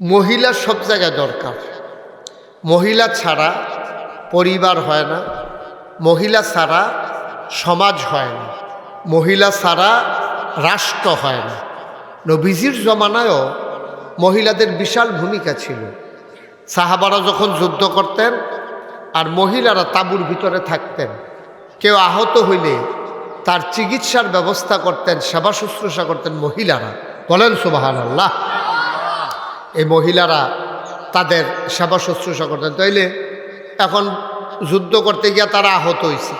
মহিলা সব জায়গায় দরকার। মহিলা ছাড়া পরিবার হয় না, মহিলা ছাড়া সমাজ হয় না, মহিলা ছাড়া রাষ্ট্র হয় না। নবীজির জমানায়ও মহিলাদের বিশাল ভূমিকা ছিল। সাহাবারা যখন যুদ্ধ করতেন আর মহিলারা তাঁবুর ভিতরে থাকতেন, কেউ আহত হইলে তার চিকিৎসার ব্যবস্থা করতেন, সেবা শুশ্রূষা করতেন মহিলারা। বলেন সুবাহান আল্লাহ এই মহিলারা তাদের সেবা শুশ্রূষা করতেন। তাইলে এখন যুদ্ধ করতে গিয়া তারা আহত হয়েছে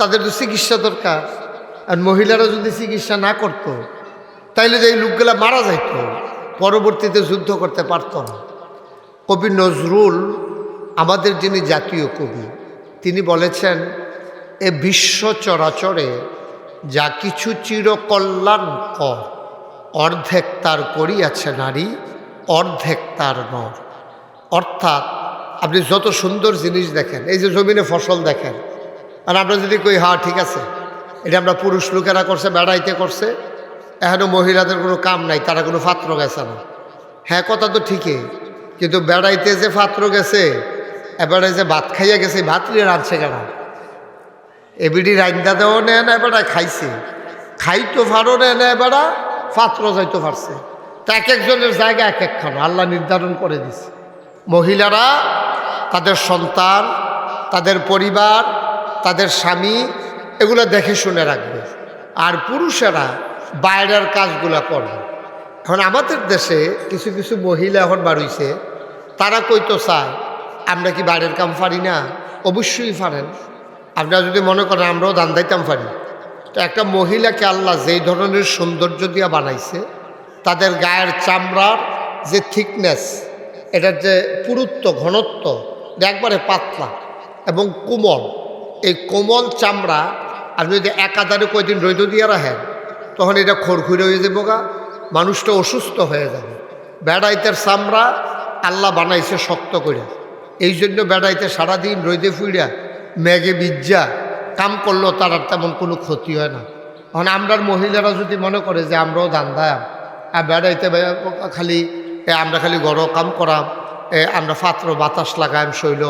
তাদের তো চিকিৎসা দরকার। আর মহিলারা যদি চিকিৎসা না করত, তাইলে যে এই লোকগুলা মারা যাইত, পরবর্তীতে যুদ্ধ করতে পারত না। কবি নজরুল, আমাদের যিনি জাতীয় কবি, তিনি বলেছেন, এ বিশ্ব চরাচরে যা কিছু চিরকল্যাণকর, অর্ধেক তার করিয়াছে নারী অর্ধেক তার নর। অর্থাৎ আপনি যত সুন্দর জিনিস দেখেন, এই যে জমিনে ফসল দেখেন, আর আমরা যদি কই হ্যাঁ ঠিক আছে, এটা আমরা পুরুষ লোকেরা করছে, বেড়াইতে করছে এখনও মহিলাদের কোনো কাম নাই, তারা কোনো পাত্র গেছে না। হ্যাঁ কথা তো ঠিকই, কিন্তু বেড়াইতে যে পাত্র গেছে, এবারে যে ভাত খাইয়া গেছে ভাত নিয়ে রাঁধছে কেন? এবিডি রান্দা দেওয়া নেয় না, এবার খাইছে। খাইতো ফারো নেয় না, এবার পাত্র যাইতে পারছে। তা এক একজনের জায়গা এক একখান আল্লাহ নির্ধারণ করে দিছে। মহিলারা তাদের সন্তান, তাদের পরিবার, তাদের স্বামী, এগুলো দেখে শুনে রাখবে। আর পুরুষেরা বাইরের কাজগুলো করবে এখন আমাদের দেশে কিছু কিছু মহিলা এখন বাড়ইছে তারা কইতো চায় আমরা কি বাইরের কাম পারি না? অবশ্যই পারেন। আপনারা যদি মনে করেন, আমরাও দান দাইতাম পারি। তো একটা মহিলাকে আল্লাহ যেই ধরনের সৌন্দর্য দিয়া বানাইছে তাদের গায়ের চামড়ার যে থিকনেস এটার যে পুরুত্ব, ঘনত্ব একবারে পাতলা এবং কোমল। এই কোমল চামড়া আপনি যদি একাধারে কয়দিন রৈদ দিয়ে রাখেন, তখন এটা খড়খুড়ে হয়ে যাব গা, মানুষটা অসুস্থ হয়ে যাবে। বেড়াইতের চামড়া আল্লাহ বানাইছে শক্ত করে। এই জন্য বেড়াইতে সারাদিন রৈদে ফুইরা মেঘে বিজ্জা কাম করলেও তার আর তেমন কোনো ক্ষতি হয় না। এখন আমরার মহিলারা যদি মনে করে যে আমরাও দান দায়াম আর বেড়াইতে খালি আমরা খালি গড় কাম করাম, এ আমরা পাত্র বাতাস লাগাম, শৈল,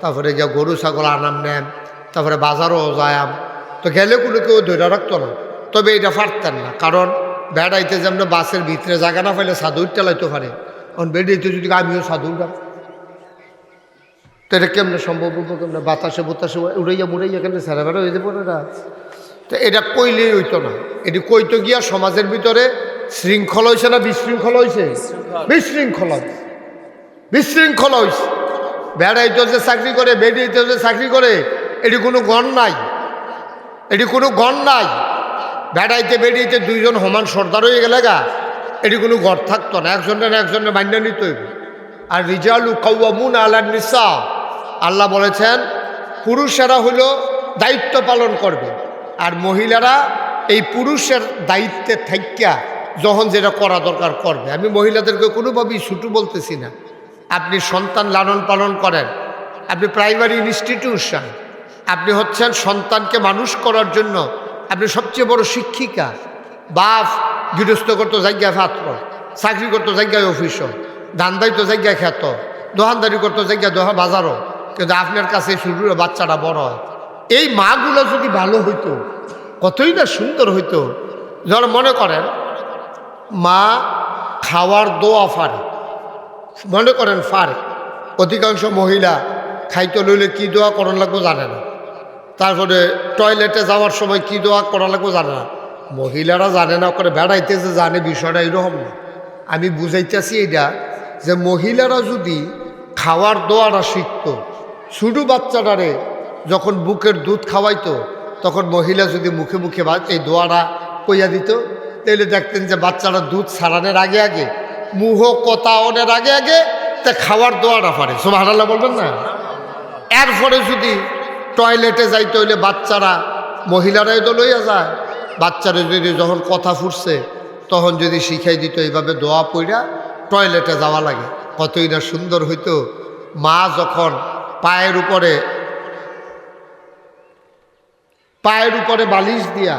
তারপরে গিয়া গরু, ছাগল আনাম নেম, তারপরে বাজারও যায়াম। তো গেলে কোনো কেউ ধরে রাখতো না। তবে এটা পারতেন না, কারণ বেড়াইতে যে আমরা বাসের ভিতরে জায়গা না পাইলে সাধু চালাইতে পারে। কারণ বেড়াইতে যদি আমিও সাধু উঠাম। তো এটা কেমনে সম্ভব কেমনে বাতাসে বাতাসে উড়াইয়া মুড়াইয়া কেমনে সারা বেড়া হয়ে যাব না তো এটা কইলেই হইতো না। এটি কইতো গিয়া সমাজের ভিতরে শৃঙ্খলা হয়েছে না বিশৃঙ্খল হয়েছে বিশৃঙ্খলা। হইছে। বিশৃঙ্খলা হয়েছে বেড়াইতে যে চাকরি করে বেড়াইতে যে চাকরি করে এটি কোনো গণ নাই। এটি কোনো গণ নাই। বেড়াইতে বেড়িয়েতে দুইজন সমান সর্দার হয়ে গেলে গা এটি কোনো ঘর থাকতো না। একজনের একজনের মান্য নিত। আর রিজালু কৌয়ামুন আল্লাহ নিসা। আল্লাহ বলেছেন পুরুষেরা হলো দায়িত্ব পালন করবে আর মহিলারা এই পুরুষের দায়িত্বে থাইকা যখন যেটা করা দরকার করবে। আমি মহিলাদেরকে কোনোভাবেই ছুটু বলতেছি না। আপনি সন্তান লালন পালন করেন। আপনি প্রাইমারি ইনস্টিটিউশন আপনি হচ্ছেন সন্তানকে মানুষ করার জন্য আপনি সবচেয়ে বড় শিক্ষিকা। বাপ গৃহস্থ করতো জায়গায় পাত্র, চাকরি করতো জায়গায় অফিসও ধান্দাই তো জায়গায় খ্যাত দোকানদারি করতো জায়গায় দোহা বাজারও। কিন্তু আপনার কাছে শুরু বাচ্চাটা বড়। এই মাগুলো যদি ভালো হইতো, কতই না সুন্দর হইতো। ধর মনে করেন মা খাওয়ার দোয়া ফারে। মনে করেন ফারে। অধিকাংশ মহিলা খাইতে লইলে কি দোয়া করণ লাগবো জানে না। তারপরে টয়লেটে যাওয়ার সময় কি দোয়া করা লাগবো জানে না। মহিলারা জানে না, করে বেড়াইতে যে জানে বিষয়টা এরকম না। আমি বুঝাইতেছি এইটা যে মহিলারা যদি খাওয়ার দোয়াটা শিখত, ছোটো বাচ্চাটারে যখন বুকের দুধ খাওয়াইতো, তখন মহিলা যদি মুখে মুখে এই দোয়াটা কইয়া দিত তাহলে দেখতেন যে বাচ্চারা দুধ ছাড়ানোর আগে আগে, মুহ কতাওনের আগে আগে তা খাওয়ার দোয়াটা পারে। সোভারাল্লাহ বলবেন না? এরপরে যদি টয়লেটে যাইতে হইলে বাচ্চারা, মহিলারাই তো লইয়া যায়। বাচ্চারা যদি যখন কথা ফুটছে, তখন যদি শিখাই দিত এইভাবে দোয়া পইরা টয়লেটে যাওয়া লাগে। কতই না সুন্দর হইতো। মা যখন পায়ের উপরে পায়ের উপরে বালিশ দিয়া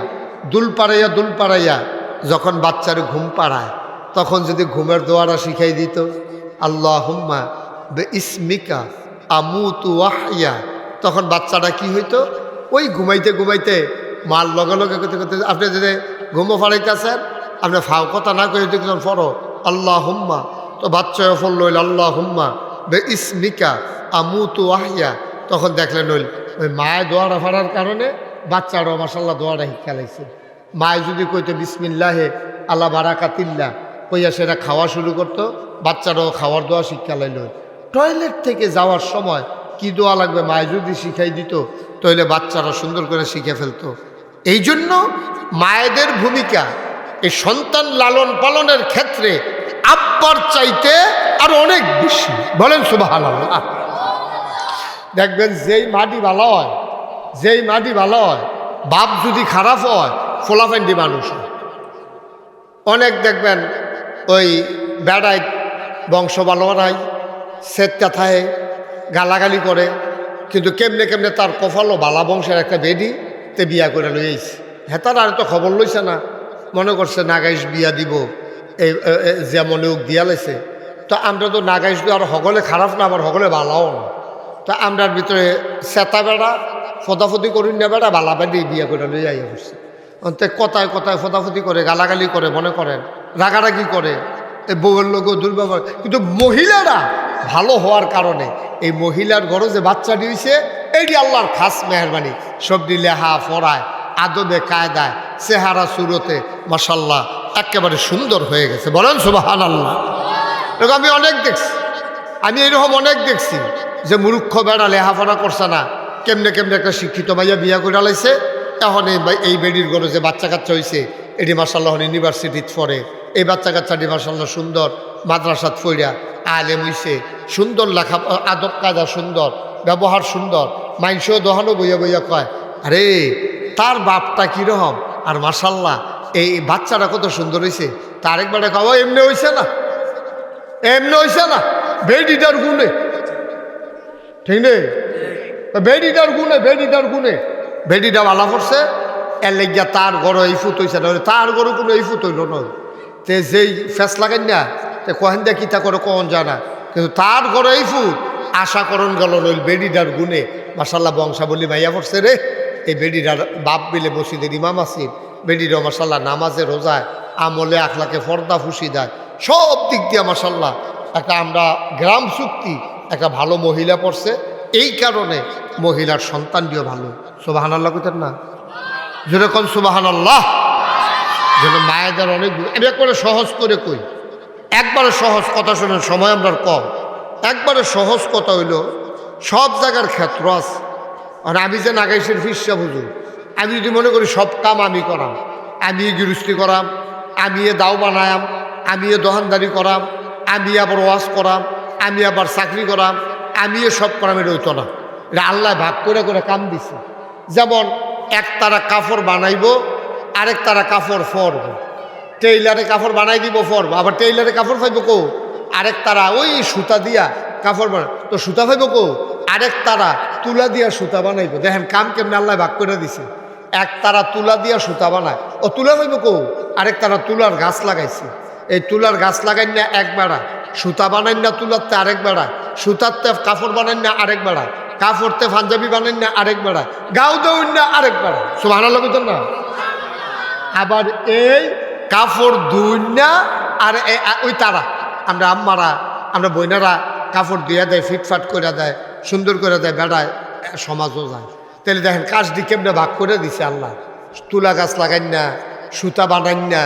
দুল পাড়াইয়া দুল পাড়াইয়া যখন বাচ্চার ঘুম পাড়ায়, তখন যদি ঘুমের দোয়ারা শিখাই দিত আল্লাহ হুম্মা বে ইসমিকা আমুতু ওয়াহিয়া তখন বাচ্চাটা কি হইতো? ওই ঘুমাইতে ঘুমাইতে মার লগে লগে করতে করতে, আপনি যদি ঘুমো ফাড়াইতেছেন, আপনি ফাও কথা না করে দেখলেন ফরো আল্লাহ হুম্মা তো বাচ্চা ফল লইল আল্লাহ হুম্মা বে ইসমিকা আমুতু ওয়াহিয়া তখন দেখলেন ওই মায়ের দোয়ারা ফাড়ার কারণে বাচ্চারাও মাসাল্লাহ দোয়ারা খেলাইছে মায় যদি কইতো, বিসমিল্লাহে, আল্লাহ বারাকাতিল্লা কইয়া সেটা খাওয়া শুরু করতো, বাচ্চারাও খাওয়ার দোয়া শিক্ষা লাইল। টয়লেট থেকে যাওয়ার সময় কি দোয়া লাগবে মায় যদি শিখাই দিত, তাহলে বাচ্চারা সুন্দর করে শিখে ফেলতো। এই জন্য মায়েদের ভূমিকা, এই সন্তান লালন পালনের ক্ষেত্রে আব্বার চাইতে আর অনেক বেশি। বলেন সুবাহ দেখবেন যেই মাটি ভালো হয়, যেই মাটি ভালো হয়, বাপ যদি খারাপ হয় ফোলাফেন্ডি মানুষ অনেক দেখবেন ওই বেড়ায় বংশ নাই সেট কথায় গালাগালি করে, কিন্তু কেমনে কেমনে তার কফালো বালা বংশের একটা বেডি তে বিয়া করে লইয়াইছে হেতার আর তো খবর লইছে না। মনে করছে নাগাইশ বিয়া দিব এই যেমন ওক দিয়া লাইছে তো আমরা তো নাগাইশ আর সকলে খারাপ না, আবার সকলে ভালাও না। তো আমরার ভিতরে চেতা বেড়া, ফদাফদি করি না বেড়া, বালা বেড়ি বিয়া করে লই আইয়া করছে অন্তে কথায় কথায় ফদাফদি করে, গালাগালি করে, মনে করেন। রাগারাগি করে। বউয়ের লোকও দুর্ব্যবহার কিন্তু মহিলারা ভালো হওয়ার কারণে এই মহিলার ঘরে যে বাচ্চা দিয়েছে এইটি আল্লাহর খাস মেহরবানি। সবটি লেহা ফরায়, আদবে, কায়দায়, চেহারা, সুরতে মাসাল্লাহ একেবারে সুন্দর হয়ে গেছে। বলেন সুবাহান আল্লাহ এরকম আমি অনেক দেখছি। আমি এরকম অনেক দেখছি যে মূর্খ বেড়া লেহাফানা করছে না। কেমনে কেমনে একটা শিক্ষিত ভাইয়া বিয়া করে লাইছে এখন এই এই বেডির গরু যে বাচ্চা কাচ্চা হয়েছে এটি মাসাল্লাহ ইউনিভার্সিটিত পড়ে এই বাচ্চা কাচ্চাটি মাসাল্লাহ সুন্দর মাদ্রাসাত ফইরা আলেম হইছে সুন্দর লেখা আদব কায়দা সুন্দর ব্যবহার সুন্দর মাইনসেও দহানো বইয়া বইয়া কয় আরে তার বাপটা কীরকম আর মার্শাল্লাহ এই বাচ্চাটা কত সুন্দর হয়েছে তার একবারে কয় এমনি হয়েছে না এমনি হয়েছে না বেডিটার গুণে। ঠিক নেই? বেডিটার গুণে বেডিটার গুণে। বেডিটা ভালো করছে, এর লেগিয়া তার গড় এই ফুট হয়েছে না তার গড় কোনো এই ফুট হইল নয় তে যেই ফেস লাগাই না, তে কহেন দিয়ে কিতা করে কখন জানা কিন্তু তার গড় এই ফুট, আশা করণ গেল নইল বেডিটার গুণে মাসাল্লাহ বংশাবলী মাইয়া পড়ছে রে। এই বেডিডার বাপ বিলে মসজিদের ইমাম আসিন বেডিটা মাসাল্লাহ নামাজে রোজায়, আমলে আখলাকে ফর্দা ফুসি দেয়। সব দিক দিয়ে মাসাল্লাহ একটা আমরা গ্রাম চুক্তি, একটা ভালো মহিলা পড়ছে। এই কারণে মহিলার সন্তানটিও ভালো। সুবাহান আল্লাহ কইতেন না? যেরকম সুবাহান আল্লাহ যেন মায়েদের অনেক আমি একবারে সহজ করে কই। একবারে সহজ কথা শোনার সময় আমরা কম। একবারে সহজ কথা হইল, সব জায়গার ক্ষেত্র আছে। আর আমি যে নাগাইশের ফিসা বুঝু, আমি যদি মনে করি সব কাম আমি করাম, আমি গৃহস্থী করাম, আমি এ দাও বানায়াম, আমি এ দোকানদারি করাম, আমি আবার ওয়াশ করাম, আমি আবার চাকরি করাম, আমি এ সব করাম, এটা হইতো না। এটা আল্লাহ ভাগ করে করে কাম দিছে। যেমন, এক তারা কাপড় বানাইব, আরেক তারা কাপড় ফরব। টেইলারে কাপড় বানাই দিব ফরব, আবার টেইলারে কাপড় ফাইব কো? আরেক তারা ওই সুতা দিয়া কাপড় বানা তো সুতা ফাইব কো? আরেক তারা তুলা দিয়া সুতা বানাইব। দেখেন কাম কেমনে আল্লাহ ভাগ করে দিছে। এক তারা তুলা দিয়া সুতা বানায়। ও তুলা ফাইব কো? আরেক তারা তুলার গাছ লাগাইছে। এই তুলার গাছ লাগাই না এক বেড়া। সুতা বানাই না তুলারতে আরেক বেড়া। সুতারতে কাপড় বানাই না আরেক বেড়া। কাপড়তে পাঞ্জাবি বানাই না আরেক বেড়া গাও দৌড় না আরেক বেড়া সব লাগতো না? আবার এই কাপড় দুই না, আর ওই তারা, আমরা আম্মারা, আমরা বইনারা কাপড় দিয়ে দেয়, ফিটফাট করে দেয়, সুন্দর করে দেয়, বেড়ায় সমাজও যায়। তাহলে দেখেন কাজ দিয়ে কেমনে ভাগ করে দিছে আল্লাহ। তুলা গাছ লাগাই না, সুতা বানাই না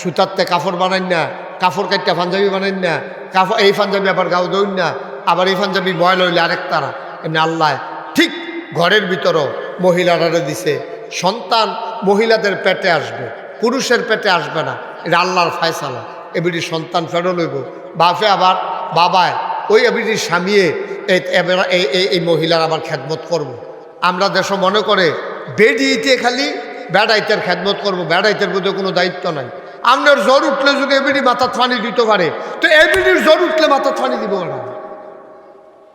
সুতারতে কাপড় বানাই না কাপড় কাটটা পাঞ্জাবি বানাই না কাপড় এই পাঞ্জাবি আবার গাও দৌড় না, আবার এই পাঞ্জাবি ময়লা হইলে আরেক তারা। এমনি আল্লাহ ঠিক ঘরের ভিতরও মহিলারা দিছে। সন্তান মহিলাদের পেটে আসবে, পুরুষের পেটে আসবে না। এটা আল্লাহর ফায়সালা। এবিটির সন্তান ফেরো লইব। বাপে আবার বাবায়, ওই এবিটির স্বামীয়ে এই মহিলার আবার খেদমত করব। আমরা দেশ মনে করে বেডিতে খালি বেড়াইতের খেদমত করব। বেড়াইতের মধ্যে কোনো দায়িত্ব নাই। আপনার জ্বর উঠলে যদি এবিডি মাথা ফানি দিতে পারে, তো এবিডির জ্বর উঠলে মাথা ফানি দিব না